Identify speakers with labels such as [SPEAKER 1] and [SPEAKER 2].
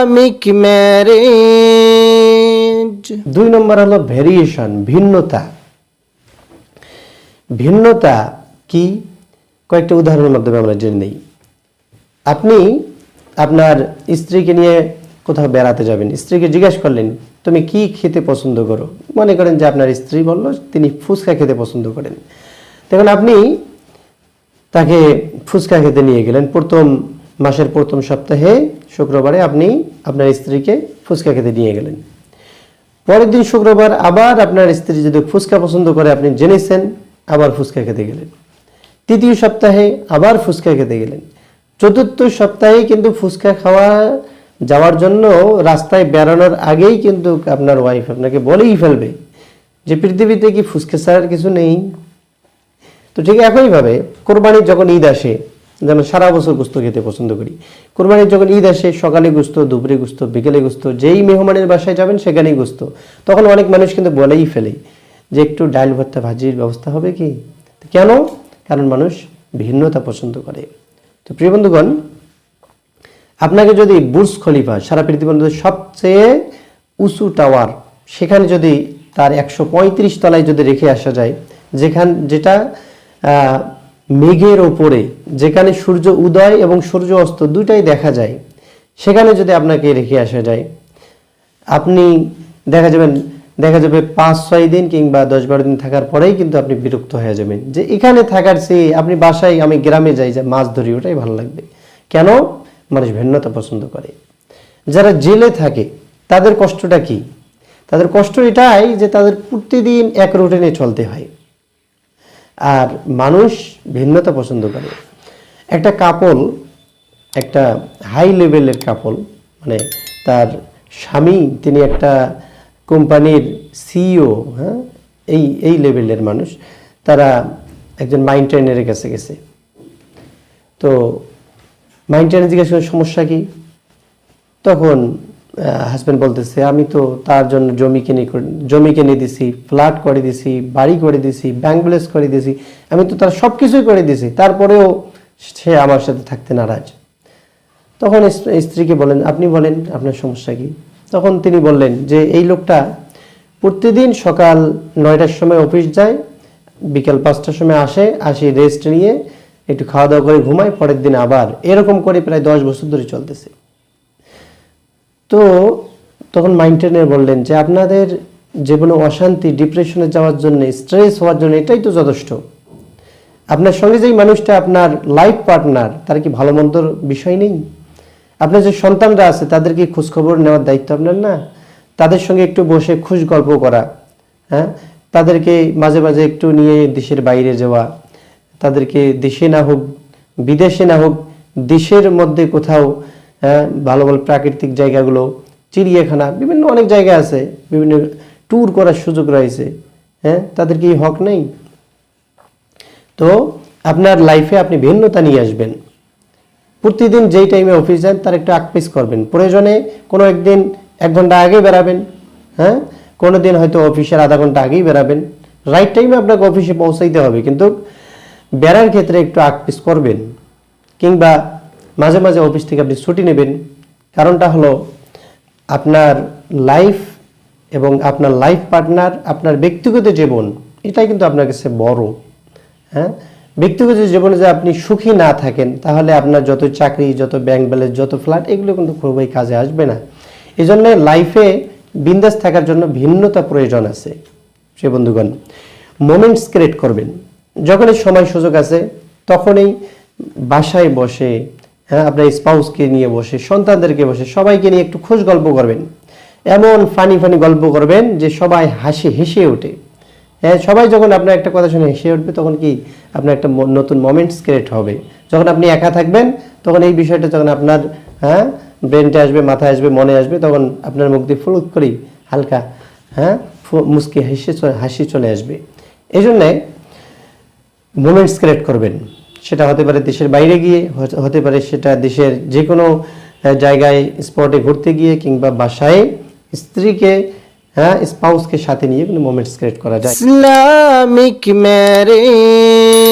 [SPEAKER 1] Islamic marriage
[SPEAKER 2] দুই নম্বর হলো variation ভিন্নতা। ভিন্নতা কি? কয়েকটা উদাহরণের মাধ্যমে আমরা জেনে নেই। আপনি আপনার স্ত্রীকে নিয়ে কোথাও বেড়াতে যাবেন, স্ত্রীকে জিজ্ঞেস করলেন, তুমি কি খেতে পছন্দ করো? মনে করেন যে আপনার স্ত্রী বলল, তিনি ফুচকা খেতে পছন্দ করেন। তখন আপনি তাকে ফুচকা খেতে নিয়ে গেলেন। প্রথম মাসের প্রথম সপ্তাহে, শুক্রবারে আপনি আপনার স্ত্রীকে ফুচকা খেতে নিয়ে গেলেন। পরের দিন শুক্রবার আবার আপনার স্ত্রী যদি ফুচকা পছন্দ করে, আপনি জেনেছেন, আবার ফুচকা খেতে গেলেন। তৃতীয় সপ্তাহে আবার ফুচকা খেতে গেলেন। চতুর্থ সপ্তাহে কিন্তু ফুচকা খাওয়া, যাওয়ার জন্য রাস্তায় বেড়ানোর আগেই কিন্তু আপনার ওয়াইফ আপনাকে বলেই ফেলবে যে, পৃথিবীতে কি ফুচকা ছাড়ার কিছু নেই? তো ঠিক একইভাবে কোরবানির যখন ঈদ আসে যেমন সারা বছর গুস্ত খেতে পছন্দ করি। কোরবানির যখন ঈদ আসে, সকালে গুস্ত, দুপুরে গুস্ত, বিকেলে গুস্ত, যেই মেহমানের বাসায় যাবেন সেখানেই গুস্ত। তখন অনেক মানুষ কিন্তু বলেই ফেলে যে একটু ডাল ভর্তা ভাজির ব্যবস্থা হবে কি? কেন? কারণ মানুষ ভিন্নতা পছন্দ করে। তো প্রিয় বন্ধুগণ, আপনাকে যদি বুর্জ খলিফা, সারা পৃথিবীর মধ্যে সবচেয়ে উঁচু টাওয়ার, সেখানে যদি তার একশো পঁয়ত্রিশ তলায় যদি রেখে আসা যায়, যেখান, যেটা মেঘের ওপরে, যেখানে সূর্য উদয় এবং সূর্য অস্ত দুটাই দেখা যায়। সেখানে যদি আপনাকে রেখে আসা যায়, আপনি দেখা যাবেন দেখা যাবে পাঁচ, ছয় দিন কিংবা দশ, বারো দিন থাকার পরেই কিন্তু আপনি বিরক্ত হয়ে যাবেন। যে এখানে থাকার চেয়ে আপনি বাসায়, আমি গ্রামে যাই, যে মাছ ধরি, ওটাই ভালো লাগবে। কেন? মানুষ ভিন্নতা পছন্দ করে। যারা জেলে থাকে, তাদের কষ্টটা কি? তাদের কষ্ট এটাই যে তাদের প্রতিদিন এক রুটিনে চলতে হয়। আর মানুষ ভিন্নতা পছন্দ করে। একটা কাপল, একটা হাই লেভেলের কাপল মানে তার স্বামী, তিনি একটা কোম্পানির সিইও হ্যাঁ? এই এই লেভেলের মানুষ। তারা একজন মাইন্ড ট্রেনারের কাছে গেছে। তো মাইন্ড ট্রেনার জিজ্ঞাসা সমস্যা কি? তখন হাজব্যান্ড বলতেছে, আমি তো তার জন্য জমি কিনে জমি কিনে দিছি ফ্ল্যাট করে দিছি, বাড়ি করে দিছি ব্যাংক ব্যালেন্স করে দিছি, আমি তো তার সব কিছুই করে দিছি, তারপরেও সে আমার সাথে থাকতে নারাজ। তখন স্ত্রীকে বলেন, আপনি বলেন, আপনার সমস্যা কি? তখন তিনি বললেন যে, এই লোকটা প্রতিদিন সকাল নয়টার সময় অফিস যায়, বিকেল পাঁচটার সময় আসে, আসি রেস্ট নিয়ে, একটু খাওয়া দাওয়া করে ঘুমায়, পরের দিন আবার। এরকম করে প্রায় দশ বছর ধরে চলতেছে। তো তখন মাইন্টেনের বললেন যে আপনাদের জীবনে অশান্তি ডিপ্রেশনে যাওয়ার জন্য স্ট্রেস হওয়ার জন্য এটাই তো যথেষ্ট। আপনার সঙ্গে যেই মানুষটা আপনার লাইফ পার্টনার তার কি ভালো মন্দর বিষয় নেই? আপনার যে সন্তানরা আছে, তাদের কি খোঁজখবর নেওয়ার দায়িত্ব আপনার না? তাদের সঙ্গে একটু বসে খুশ গল্প করা হ্যাঁ? তাদেরকে মাঝে মাঝে একটু নিয়ে দেশের বাইরে যাওয়া, তাদেরকে দেশে না হোক, বিদেশে না হোক, দেশের মধ্যে কোথাও হ্যাঁ ভালো ভালো প্রাকৃতিক জায়গাগুলো, চিড়িয়াখানা, বিভিন্ন অনেক জায়গা আছে, বিভিন্ন ট্যুর করার সুযোগ রয়েছে। হ্যাঁ তাদের কি হক নেই? তো আপনার লাইফে আপনি ভিন্নতা নিয়ে আসবেন। প্রতিদিন যেই টাইমে অফিস যান, তার একটু আকপিস করবেন। প্রয়োজনে কোনো একদিন, এক ঘণ্টা আগে বেরাবেন। হ্যাঁ কোনো দিন হয়তো অফিসের আধা ঘণ্টা আগেই বেরাবেন। রাইট টাইমে আপনাকে অফিসে পৌঁছাইতে হবে, কিন্তু বেড়ার ক্ষেত্রে একটু আকপিস করবেন। কিংবা মাঝে মাঝে অফিস থেকে আপনি ছুটি নেবেন। কারণটা হলো আপনার লাইফ এবং আপনার লাইফ পার্টনার আপনার ব্যক্তিগত জীবন, এটাই কিন্তু আপনার কাছে বড়। হ্যাঁ? ব্যক্তিগত জীবনে যে আপনি সুখী না থাকেন, তাহলে আপনার যত চাকরি, যত ব্যাংক ব্যালেন্স যত ফ্ল্যাট এগুলো কিন্তু খুবই কাজে আসবে না। এই জন্য লাইফে বিন্দাস থাকার জন্য ভিন্নতা প্রয়োজন আছে। সে বন্ধুগণ মোমেন্টস ক্রিয়েট করবেন। যখনই সময় সুযোগ আছে, তখনই বাসায় বসে হ্যাঁ আপনার স্পাউসকে নিয়ে বসে, সন্তানদেরকে বসে, সবাইকে নিয়ে একটু খোঁজ গল্প করবেন। এমন ফানি ফানি গল্প করবেন যে সবাই হাসি, হেসে ওঠে। হ্যাঁ সবাই যখন আপনার একটা কথা শুনে হেসে উঠবে, তখন কি আপনার একটা নতুন মোমেন্টস ক্রিয়েট হবে। যখন আপনি একা থাকবেন, তখন এই বিষয়টা যখন আপনার হ্যাঁ ব্রেনটে আসবে মাথায় আসবে, মনে আসবে, তখন আপনার মুখ দিয়ে ফুলুক করেই হালকা হ্যাঁ মুচকি হেসে হাসি চলে আসবে। এই জন্যে মোমেন্টস ক্রিয়েট করবেন। সেটা হতে পারে দেশের বাইরে গিয়ে, হতে- পারে সেটা দেশের যে কোনো জায়গায় স্পটে ঘুরতে গিয়ে কিংবা বাসায় স্ত্রীকে হ্যাঁ স্পাউসকে সাথে নিয়ে কিন্তু মোমেন্টস ক্রিয়েট করা যায়।
[SPEAKER 1] Islamic marriage